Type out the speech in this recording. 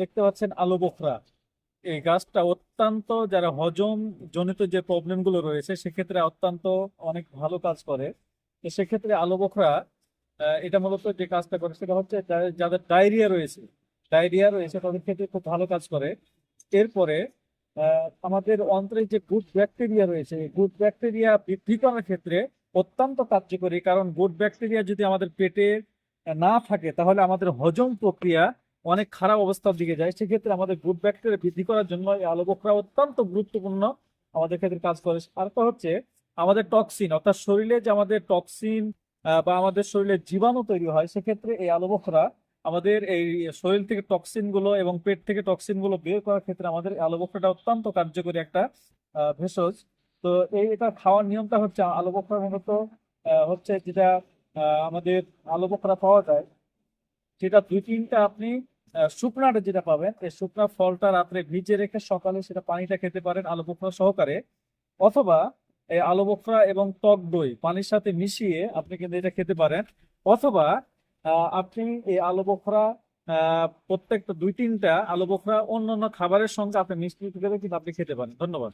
দেখতে পাচ্ছেন আলু বোখরা। এই গাছটা অত্যন্ত যারা হজম জনিত যে প্রবলেমগুলো রয়েছে, সেক্ষেত্রে অত্যন্ত অনেক ভালো কাজ করে। সেক্ষেত্রে আলু বোখরা এটা মূলত যে কাজটা করে সেটা হচ্ছে যাদের ডায়রিয়া রয়েছে ডায়রিয়া রয়েছে, তাদের ক্ষেত্রে খুব ভালো কাজ করে। এরপরে আমাদের অন্ত্রে যে গুড ব্যাকটেরিয়া রয়েছে গুড ব্যাকটেরিয়া বৃদ্ধি করার ক্ষেত্রে অত্যন্ত কার্যকরী, কারণ গুড ব্যাকটেরিয়া যদি আমাদের পেটে না থাকে, তাহলে আমাদের হজম প্রক্রিয়া অনেক খারাপ অবস্থার দিকে যায়। সেক্ষেত্রে আমাদের গুড ব্যাকটেরিয়া বৃদ্ধি করার জন্য এই আলু বোখরা অত্যন্ত গুরুত্বপূর্ণ আমাদের ক্ষেত্রে কাজ করে। আরেকটা হচ্ছে আমাদের টক্সিন অর্থাৎ শরীরে যে আমাদের টক্সিন বা আমাদের শরীরে জীবাণু তৈরি হয়, সেক্ষেত্রে এই আলু বোখরা আমাদের এই শরীর থেকে টক্সিনগুলো এবং পেট থেকে টক্সিনগুলো বের করার ক্ষেত্রে আমাদের এই আলু অত্যন্ত কার্যকরী একটা ভেষজ। তো এই এটা খাওয়ার নিয়মটা হচ্ছে আলু বোখরা মূলত হচ্ছে যেটা আমাদের আলু বোখরা পাওয়া যায় সেটা দুই তিনটা আপনি শুকনাটা যেটা পাবেন, এই শুকনা ফলটা রাত্রে ভিজে রেখে সকালে সেটা পানিটা খেতে পারেন আলু বোখরা সহকারে। অথবা এই আলু বোখরা এবং টক দই পানির সাথে মিশিয়ে আপনি কিন্তু এটা খেতে পারেন। অথবা আপনি এই আলু বোখরা প্রত্যেকটা দুই তিনটা আলু বোখরা অন্য অন্য খাবারের সঙ্গে আপনি মিষ্টি কিন্তু আপনি খেতে পারেন। ধন্যবাদ।